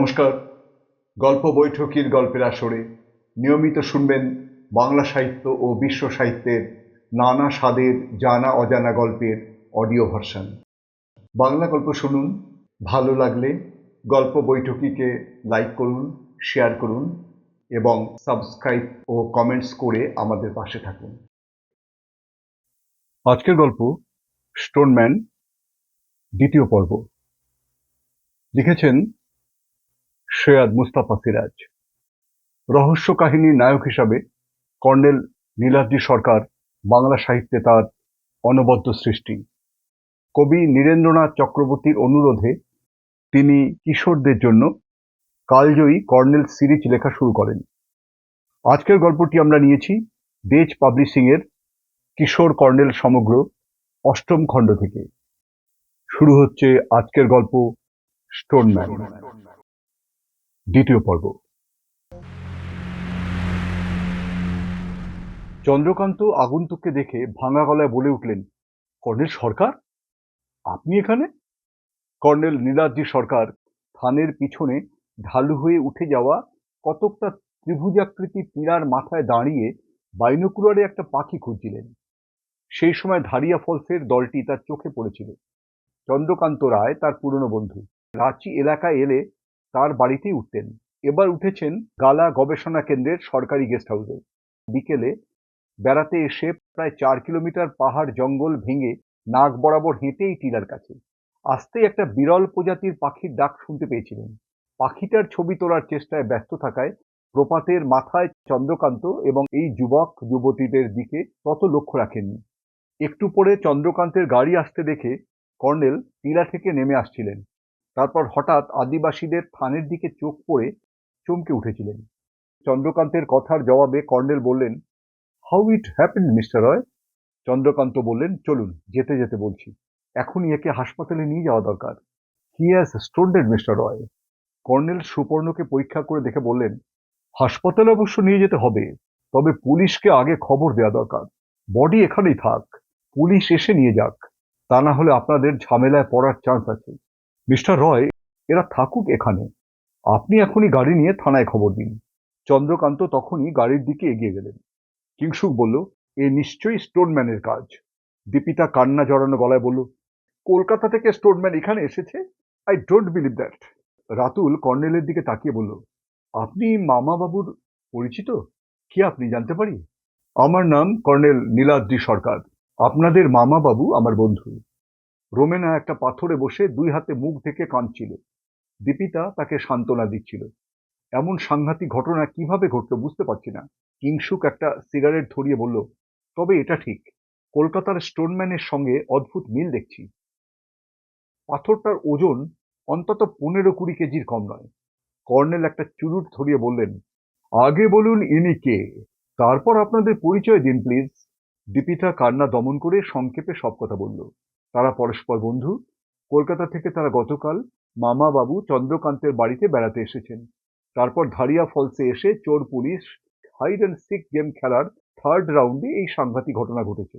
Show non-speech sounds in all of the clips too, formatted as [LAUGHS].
নমস্কার। গল্প বৈঠকির গল্পের আসরে নিয়মিত শুনবেন বাংলা সাহিত্য ও বিশ্ব সাহিত্যের নানা স্বাদের জানা অজানা গল্পের অডিও ভার্সন। বাংলা গল্প শুনুন, ভালো লাগলে গল্প বৈঠকিকে লাইক করুন, শেয়ার করুন এবং সাবস্ক্রাইব ও কমেন্টস করে আমাদের পাশে থাকুন। আজকের গল্প স্টোনম্যান দ্বিতীয় পর্ব। লিখেছেন সৈয়দ মুস্তাফা সিরাজ। রহস্য কাহিনীর নায়ক হিসাবে কর্নেল নীলাদ্রি সরকার বাংলা সাহিত্যে তার অনবদ্য সৃষ্টি। কবি নীরেন্দ্রনাথ চক্রবর্তীর অনুরোধে তিনি কিশোরদের জন্য কালজয়ী কর্নেল সিরিজ লেখা শুরু করেন। আজকের গল্পটি আমরা নিয়েছি দেজ পাবলিশিংয়ের কিশোর কর্নেল সমগ্র অষ্টম খণ্ড থেকে। শুরু হচ্ছে আজকের গল্প স্টোনম্যান। দ্বিতীয় পর্ব। চন্দ্রকান্ত আগন্তুককে দেখে ভাঙা গলায় বলে উঠলেন, কর্নেল সরকার? আপনি এখানে? কর্নেল নীলাদ্রি সরকার, থানের পিছনে ঢালু হয়ে উঠে যাওয়া কতকটা ত্রিভুজাকৃতি পীড়ার মাথায় দাঁড়িয়ে বাইনোকুলারে একটা পাখি খুঁজছিলেন। সেই সময় ধারিয়া ফলসের দলটি তার চোখে পড়েছিল। চন্দ্রকান্ত রায় তার পুরনো বন্ধু। রাঁচি এলাকায় এলে তার বাড়িতেই উঠতেন। এবার উঠেছেন গালা গবেষণা কেন্দ্রের সরকারি গেস্ট হাউসে। বিকেলে বেড়াতে এসে প্রায় চার কিলোমিটার পাহাড় জঙ্গল ভেঙে নাক বরাবর হেঁটেই টিলার কাছে। আসতেই একটা বিরল প্রজাতির পাখির ডাক শুনতে পেয়েছিলেন। পাখিটার ছবি তোলার চেষ্টায় ব্যস্ত থাকায় প্রপাতের মাথায় চন্দ্রকান্ত এবং এই যুবক, যুবতীদের দিকে তত লক্ষ্য রাখেননি। একটু পরে চন্দ্রকান্তের গাড়ি আসতে দেখে কর্নেল টিলা থেকে নেমে আসছিলেন। তারপর হঠাৎ আদিবাসীদের থানের দিকে চোখ পড়ে চমকে উঠেছিলেন। চন্দ্রকান্তের কথার জবাবে কর্নেল বললেন how it happen mister Roy Chandrakanta বললেন, চলুন, যেতে যেতে বলছি। এখনই একে হাসপাতালে নিয়ে যাওয়া দরকার। He has stoned mister Roy colonel সুপর্ণকে পরীক্ষা করে দেখে বললেন, হাসপাতালে অবশ্য নিয়ে যেতে হবে, তবে পুলিশকে আগে খবর দেওয়া দরকার। বডি এখানেই থাক। পুলিশ এসে নিয়ে যাক। তা না হলে আপনাদের ঝামেলায় পড়ার চান্স আছে। মিস্টার রয়, এরা থাকুক এখানে। আপনি এখনই গাড়ি নিয়ে থানায় খবর দিন। চন্দ্রকান্ত তখনই গাড়ির দিকে এগিয়ে গেলেন। কিংসুক বলল, এ নিশ্চয়ই স্টোনম্যানের কাজ। দীপিতা কান্না জড়ানো গলায় বলল, কলকাতা থেকে স্টোনম্যান এখানে এসেছে? I don't believe that Ratul কর্নেলের দিকে তাকিয়ে বলল, আপনি মামা বাবুর পরিচিত? কি আপনি জানতে পারি? আমার নাম কর্নেল নীলাদ্রি সরকার। আপনাদের মামা বাবু আমার বন্ধু। রোমেনা একটা পাথরে বসে দুই হাতে মুখ থেকে কাঁদছিল। দীপিতা তাকে সান্ত্বনা দিচ্ছিল। এমন সাংঘাতিক ঘটনা কীভাবে ঘটলো বুঝতে পারছি না। কিংসুক একটা সিগারেট ধরিয়ে বলল, তবে এটা ঠিক। কলকাতার স্টোনম্যানের সঙ্গে অদ্ভুত মিল দেখছি। পাথরটার ওজন অন্তত পনেরো কুড়ি কেজির কম নয়। কর্নেল একটা চুরুট ধরিয়ে বললেন, আগে বলুন ইনি কে? তারপর আপনাদের পরিচয় দিন, প্লিজ। দীপিতা কান্না দমন করে সংক্ষেপে সব কথা বলল। তারা পরস্পর বন্ধু। কলকাতা থেকে তারা গতকাল মামা বাবু চন্দ্রকান্তের বাড়িতে বেড়াতে এসেছেন। তারপর ধারিয়া ফলসে এসে চোর police hide and seek game খেলার থার্ড রাউন্ডে এই সাংঘাতিক ঘটনা ঘটেছে।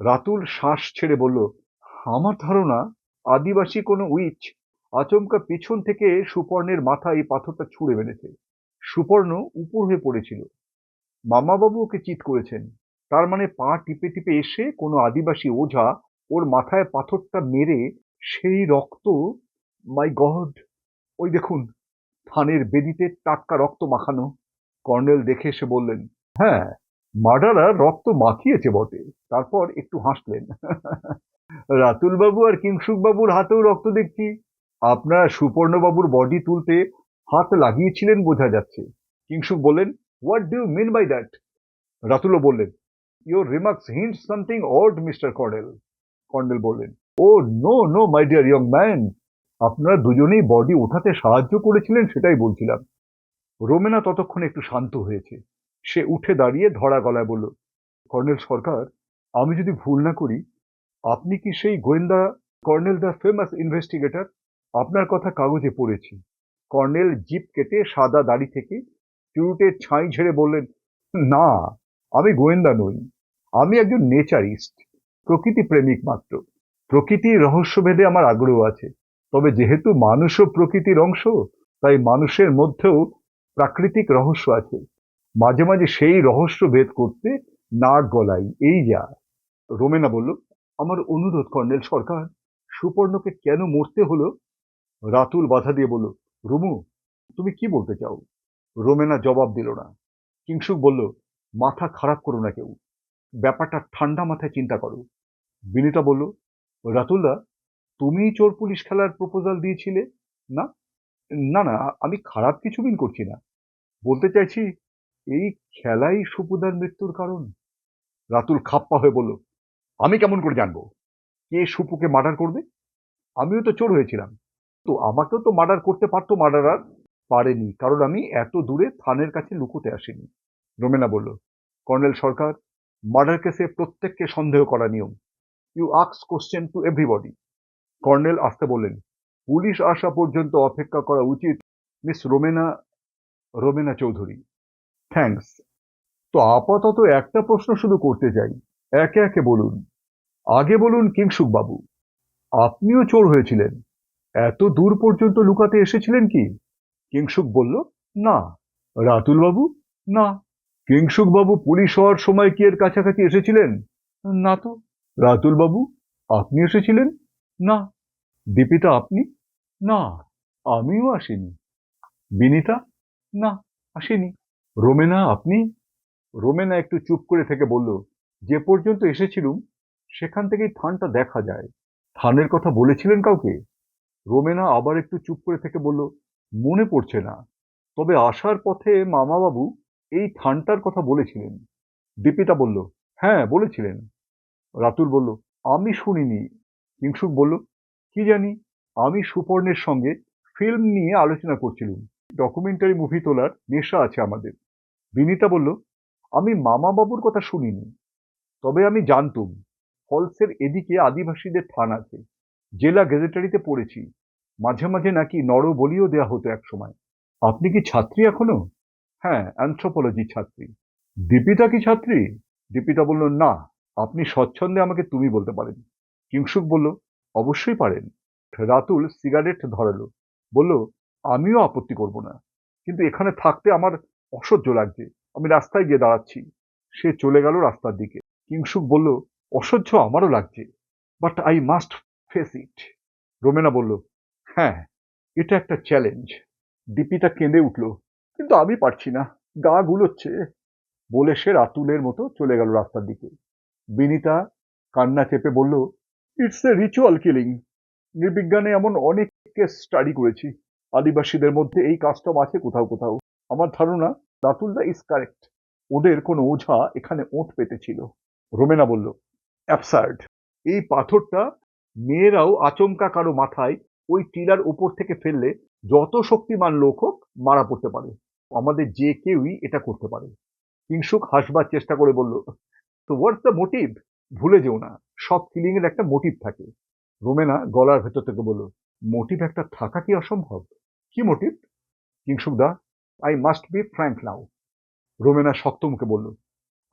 রাতুল শ্বাস ছেড়ে বলল, আমার ধারণা, আদিবাসী কোনো উইচ আচমকা পেছন থেকে সুপর্ণের মাথায় এই পাথরটা ছুঁড়ে মেরেছে। সুপর্ণ উপর হয়ে পড়েছিল। মামাবাবু ওকে চিৎ করেছেন। তার মানে পা টিপে টিপে এসে কোনো আদিবাসী ওঝা ওর মাথায় পাথরটা মেরে সেই রক্ত মাই গড ওই দেখুন, থানের বেদিতে টাটকা রক্ত মাখানো। কর্নেল দেখে এসে বললেন হ্যাঁ মার্ডারার রক্ত মাখিয়েছে বটে। তারপর একটু হাসলেন [LAUGHS] রাতুল বাবু আর কিংসুক বাবুর হাতেও রক্ত দেখছি। আপনারা সুপর্ণবাবুর বডি তুলতে হাত লাগিয়েছিলেন বোঝা যাচ্ছে। কিংসুক বললেন what do mean by that রাতুলও বললেন your remarks hint something odd mister colonel colonel বললেন, ও, no no, my dear young man, আপনারা দুজনেই বডি ওঠাতে সাহায্য করেছিলেন সেটাই বলছিলাম। রোমেনা ততক্ষণে একটু শান্ত হয়েছে। সে উঠে দাঁড়িয়ে ধরা গলায় বলল, কর্নেল সরকার, আমি যদি ভুল না করি, আপনি কি সেই গোয়েন্দা কর্নেল দ্য ফেমাস ইনভেস্টিগেটর? আপনার কথা কাগজে পড়েছি। কর্নেল জিপ কেটে সাদা দাড়ি থেকে চুরুটের ছাই ঝেড়ে বললেন, না, আমি গোয়েন্দা নই। আমি একজন নেচারিস্ট। প্রকৃতি প্রেমিক মাত্র। প্রকৃতির রহস্যভেদে আমার আগ্রহ আছে। তবে যেহেতু মানুষও প্রকৃতির অংশ, তাই মানুষের মধ্যেও প্রাকৃতিক রহস্য আছে। মাঝে মাঝে সেই রহস্য ভেদ করতে নাক গলাই এই যা। রোমেনা বলল, আমার অনুরোধ, কর্নেল সরকার। সুপর্ণকে কেন মরতে হলো? রাতুল বাধা দিয়ে বলল, রুমু, তুমি কি বলতে চাও? রোমেনা জবাব দিল না। কিংসুক বলল, মাথা খারাপ করো না কেউ। ব্যাপারটা ঠান্ডা মাথায় চিন্তা করো। বিনিতা বলল, রাতুলদা, তুমিই চোর পুলিশ খেলার প্রপোজাল দিয়েছিলে, না? না না আমি খারাপ কিছু মিন করছি না। বলতে চাইছি, এই খেলাই সুপুদার মৃত্যুর কারণ? রাতুল খাপ্পা হয়ে বলল, আমি কেমন করে জানব? কে সুপুকে মার্ডার করবে? আমিও তো চোর হয়েছিলাম। তো আমাকেও তো মার্ডার করতে পারতো মার্ডারার পারেনি, কারণ আমি এত দূরে থানের কাছে লুকোতে আসিনি। রোমেনা বলল, কর্নেল সরকার মার্ডার কেসে প্রত্যেককে সন্দেহ করা নিয়ম। ইউ আক্স কোশ্চেন টু এভরিবডি কর্নেল আসতে বললেন, পুলিশ আসা পর্যন্ত অপেক্ষা করা উচিত, মিস রোমেনা রোমেনা চৌধুরী। থ্যাঙ্কস। তো আপাতত একটা প্রশ্ন শুধু করতে চাই। একে একে বলুন। আগে বলুন কিংসুক বাবু, আপনিও চোর হয়েছিলেন। এত দূর পর্যন্ত লুকাতে এসেছিলেন কি? কিংসুক বলল, না। রাতুল বাবু, না। কিংসুক বাবু, পুলিশ হওয়ার সময় কি এর কাছাকাছি এসেছিলেন? না তো। রাতুল বাবু আপনি এসেছিলেন? না। দীপিতা আপনি? না। আমিও আসিনি। বিনিতা? না আসেনি। রোমেনা আপনি? রোমেনা একটু চুপ করে থেকে বলল যে পর্যন্ত এসেছিলুম সেখান থেকেই থানটা দেখা যায়। থানের কথা বলেছিলেন কাউকে? রোমেনা আবার একটু চুপ করে থেকে বলল মনে পড়ছে না। তবে আসার পথে মামাবাবু এই থানটার কথা বলেছিলেন। দীপিতা বলল হ্যাঁ বলেছিলেন। রাতুল বলল, আমি শুনিনি। কিংসুক বলল, কি জানি, আমি সুপর্ণের সঙ্গে ফিল্ম নিয়ে আলোচনা করছিলাম। ডকুমেন্টারি মুভি তোলার নেশা আছে আমাদের। বিনিতা বলল, আমি মামা বাবুর কথা শুনিনি। তবে আমি জানতুম, ফলসের এদিকে আদিবাসীদের থান আছে। জেলা গেজেটারিতে পড়েছি। মাঝে মাঝে নাকি নরবলিও দেয়া হতো এক সময়। আপনি কি ছাত্রী এখনও? হ্যাঁ অ্যান্থ্রোপোলজি ছাত্রী। দীপিতা কি ছাত্রী? দীপিতা বলল, না। আপনি স্বচ্ছন্দে আমাকে তুমি বলতে পারেন। কিংসুক বলল, অবশ্যই পারেন। রাতুল সিগারেট ধরালো, বলল, আমিও আপত্তি করব না। কিন্তু এখানে থাকতে আমার অসহ্য লাগছে। আমি রাস্তায় গিয়ে দাঁড়াচ্ছি। সে চলে গেল রাস্তার দিকে। কিংসুক বলল, অসহ্য আমারও লাগছে but I must face it Romena বলল হ্যাঁ এটা একটা চ্যালেঞ্জ দীপিতা কেঁদে উঠল, কিন্তু আমি পারছি না, গা গুলোচ্ছে। বলে সে রাতুলের মতো চলে গেল রাস্তার দিকে। বিনিতা কান্না চেপে বলল ইটস এ রিচুয়াল কিলিং নৃবিজ্ঞানে এমন অনেক কেস স্টাডি করেছি। আদিবাসীদের মধ্যে এই কাস্টম আছে কোথাও কোথাও। আমার ধারণা রাতুলদা ইজ কারেক্ট ওদের কোনো ওঝা এখানে ওঁত পেতেছিল। রোমেনা বলল অ্যাবসার্ড এই পাথরটা মেয়েরাও আচমকা কারও মাথায় ওই টিলার উপর থেকে ফেললে যত শক্তিমান লোক হোক মারা পড়তে পারে। আমাদের যে কেউই এটা করতে পারে। কিংসুক হাসবার চেষ্টা করে বলল তো হোয়াটস দ্য মোটিভ ভুলে যেও না। সব কিলিং এর একটা মোটিভ থাকে। রোমেনা গলার ভেতর থেকে বলল মোটিভ একটা থাকা কি অসম্ভব? কি motive Kingshuk da I must be frank now Romena শক্ত মুখে বলল,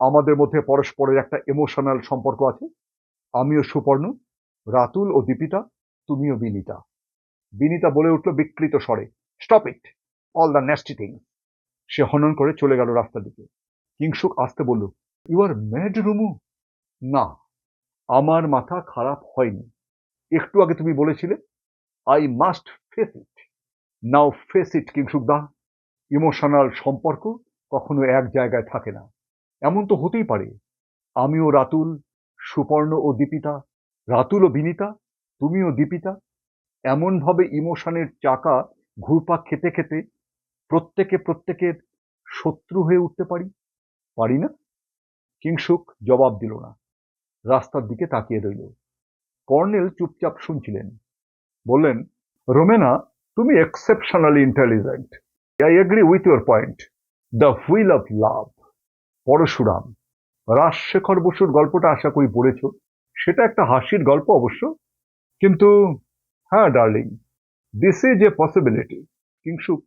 আমাদের মধ্যে পরস্পরের একটা ইমোশনাল সম্পর্ক আছে। আমিও সুপর্ণ। রাতুল ও দীপিতা তুমিও বিনিতা। বিনিতা বলে উঠল বিকৃত স্বরে stop it all the nasty thing সে হনন করে চলে গেল রাস্তার দিকে। কিংসুক আসতে বলল ইউ আর ম্যাড রুমু না, আমার মাথা খারাপ হয়নি। একটু আগে তুমি বলেছিলে I must face it now face it Kingshuk da emotional সম্পর্ক কখনো এক জায়গায় থাকে না। এমন তো হতেই পারে। আমিও রাতুল, সুপর্ণ ও দীপিতা রাতুল ও বিনিতা, তুমিও দীপিতা এমনভাবে ইমোশনের চাকা ঘুরপাক খেতে খেতে প্রত্যেকে প্রত্যেকের শত্রু হয়ে উঠতে পারি? পারি না? কিংসুক জবাব দিল না। রাস্তার দিকে তাকিয়ে রইল। কর্নেল চুপচাপ শুনছিলেন। বললেন, রোমেনা, তুমি exceptionally intelligent I agree with your point the wheel of love Parashuram, Rajshekhar বসুর গল্পটা আশা করি পড়েছ। সেটা একটা হাসির গল্প অবশ্য। কিন্তু হ্যাঁ darling this is a possibility Kingshuk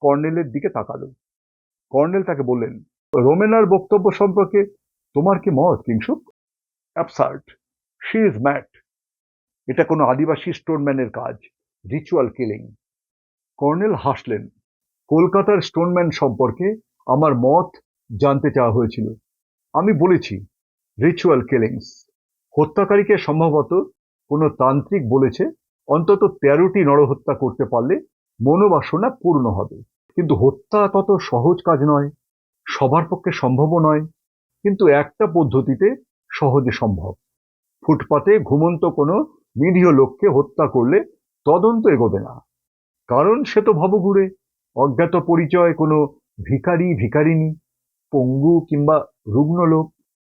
কর্নেলের দিকে তাকালো। কর্নেল তাকে বললেন রোমেনার বক্তব্য সম্পর্কে তোমার কি মত Kingshuk absurd she is mad এটা কোনো আদিবাসী স্টোনম্যানের কাজ রিচুয়াল কিলিং কর্নেল হাসলেন কলকাতার স্টোনম্যান সম্পর্কে আমার মত জানতে চাওয়া হয়েছিল। আমি বলেছি রিচুয়াল কিলিংস হত্যাকারীকে সম্ভবত কোনো তান্ত্রিক বলেছে, অন্তত তেরোটি নরহত্যা করতে পারলে মনোবাসনা পূর্ণ হবে। কিন্তু হত্যা তত সহজ কাজ নয়। সবার পক্ষে সম্ভবও নয়, কিন্তু একটা পদ্ধতিতে সহজে সম্ভব। ফুটপাতে ঘুমন্ত কোনো নিরীহ লোককে হত্যা করলে তদন্ত এগোবে না, কারণ সে তো ভবঘুরে, অজ্ঞাত পরিচয় কোনো ভিখারি ভিখারিনী পঙ্গু কিংবা রুগ্ন লোক।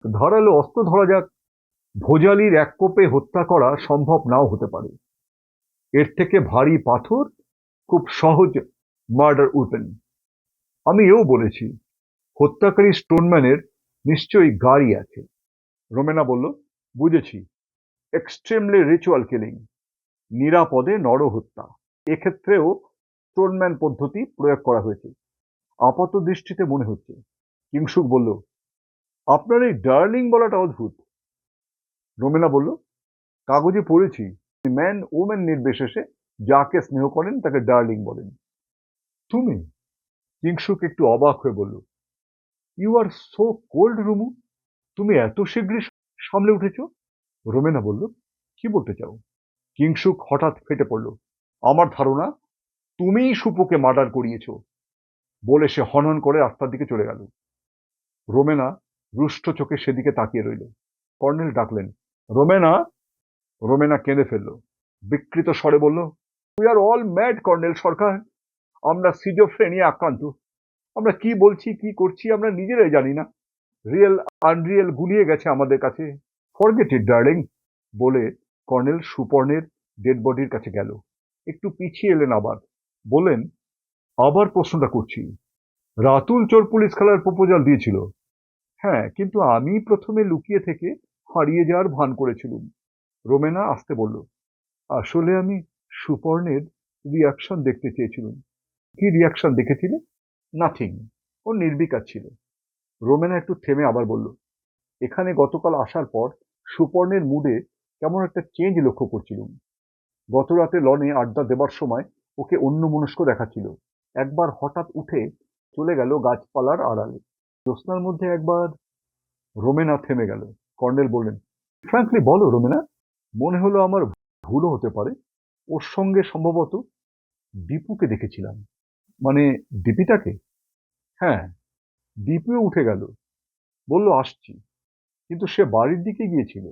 ধরালো অস্ত্র ধরা যাক, ভোজালির এক কোপে হত্যা করা সম্ভব নাও হতে পারে। এর থেকে ভারী পাথর খুব সহজ মার্ডার উইপেন আমি এও বলেছি হত্যাকারী স্টোনম্যানের নিশ্চয়ই গাড়ি আছে। রোমেনা বলল, বুঝেছি। Extremely ritual killing. নিরাপদে নরহত্যা। এক্ষেত্রেও স্টোনম্যান পদ্ধতি প্রয়োগ করা হয়েছে। আপাত দৃষ্টিতে মনে হচ্ছে। কিংসুক বলল, আপনার এই ডার্লিং বলাটা অদ্ভুত। রোমেনা বলল, কাগজে পড়েছি। ম্যান ওম্যান নির্বিশেষে যাকে স্নেহ করেন তাকে ডার্লিং বলেন। তুমি? কিংসুক একটু অবাক হয়ে বলল you are so cold Rumu তুমি এত শীঘ্রই সামলে উঠেছ? রোমেনা বলল, কি বলতে চাও? কিংসুক হঠাৎ ফেটে পড়ল, আমার ধারণা, তুমিই সুপুকে মার্ডার করিয়েছ। বলে সে হনন করে রাস্তার দিকে চলে গেল। রোমেনা রুষ্ট চোখে সেদিকে তাকিয়ে রইল। কর্নেল ডাকলেন, রোমেনা! রোমেনা কেঁদে ফেলল, বিকৃত স্বরে বলল we are all mad colonel Sarkar. আমরা সিজোফ্রেনিয়া আক্রান্ত। আমরা কি বলছি, কি করছি, আমরা নিজেরাই জানি না। রিয়েল আনরিয়েল গুলিয়ে গেছে আমাদের কাছে। ফরগেট ইট ডার্লিং বলে কর্নেল সুপর্ণের ডেড বডির কাছে গেল। একটু পিছিয়ে এলেন আবার। বললেন আবার প্রশ্নটা করছি। রাতুল চোর পুলিশ খেলার প্রপোজাল দিয়েছিল। হ্যাঁ কিন্তু আমি প্রথমে লুকিয়ে থেকে হারিয়ে যাওয়ার ভান করেছিলুম। রোমেনা আসতে বলল, আসলে আমি সুপর্ণের রিয়াকশন দেখতে চেয়েছিলাম। কি রিয়াকশন দেখেছিলে? নাথিং ও নির্বিকার ছিল। রোমেনা একটু থেমে আবার বলল, এখানে গতকাল আসার পর সুপর্ণের মুডে কেমন একটা চেঞ্জ লক্ষ্য করছিলাম। গত রাতে লনে আড্ডা দেবার সময় ওকে অন্য মনস্ক দেখাচ্ছিল। একবার হঠাৎ উঠে চলে গেল গাছপালার আড়ালে। জ্যোৎস্নার মধ্যে একবার রোমেনা থেমে গেল। কর্নেল বললেন ফ্র্যাঙ্কলি বলো রোমেনা, মনে হলো আমার ভুলও হতে পারে। ওর সঙ্গে সম্ভবত দীপুকে দেখেছিলাম। মানে ডিপিটাকে হ্যাঁ ডিপিও উঠে গেল। বলল, আসছি। কিন্তু সে বাড়ির দিকে গিয়েছিল।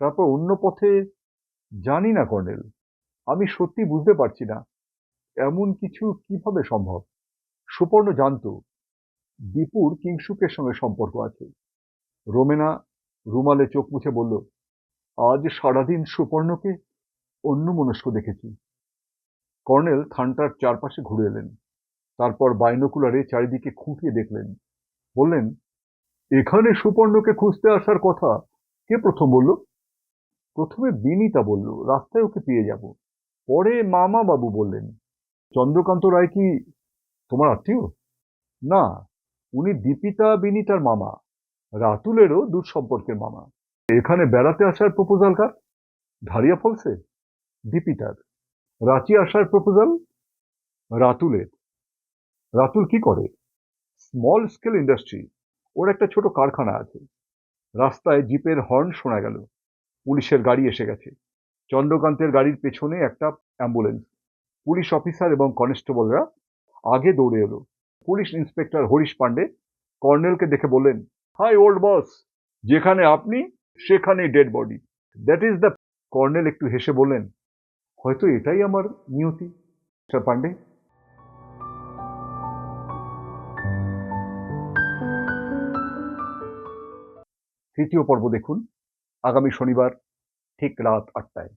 তারপর অন্য পথে, জানি না, কর্নেল, আমি সত্যি বুঝতে পারছি না, এমন কিছু কীভাবে সম্ভব? সুপর্ণ জানতো, দীপুর কিংসুকের সঙ্গে সম্পর্ক আছে। রোমেনা রুমালে চোখ মুছে বলল, আজ সারাদিন সুপর্ণকে অন্য মনস্ক দেখেছি। কর্নেল থানটার চারপাশে ঘুরে এলেন। তারপর বাইনোকুলারে চারিদিকে খুঁটিয়ে দেখলেন। বললেন, এখানে সুপর্ণকে খুঁজতে আসার কথা কে প্রথম বলল? প্রথমে বিনিতা বলল, রাস্তায় ওকে পেয়ে যাব। পরে মামা বাবু বললেন, চন্দ্রকান্ত রায় কি তোমার আত্মীয়? না, উনি দীপিতা বিনিতার মামা, রাতুলেরও দূর সম্পর্কের মামা। এখানে বেড়াতে আসার প্রপোজাল কার? ধারিয়া ফলসে দীপিতার রাঁচি আসার প্রপোজাল রাতুলের। রাতুল কি করে? স্মল স্কেল ইন্ডাস্ট্রি ওর একটা ছোট কারখানা আছে। রাস্তায় জিপের হর্ন শোনা গেল। পুলিশের গাড়ি এসে গেছে। চন্দ্রকান্তের গাড়ির পেছনে একটা অ্যাম্বুলেন্স পুলিশ অফিসার এবং কনস্টেবলরা আগে দৌড়ে এলো। পুলিশ ইন্সপেক্টর হরিশ পান্ডে কর্নেলকে দেখে বললেন হাই ওল্ড বস যেখানে আপনি, সেখানে dead body that is the colonel একটু হেসে বললেন, হয়তো এটাই আমার নিয়তি পান্ডে তৃতীয় পর্ব দেখুন। আগামী শনিবার ঠিক রাত আটটায়।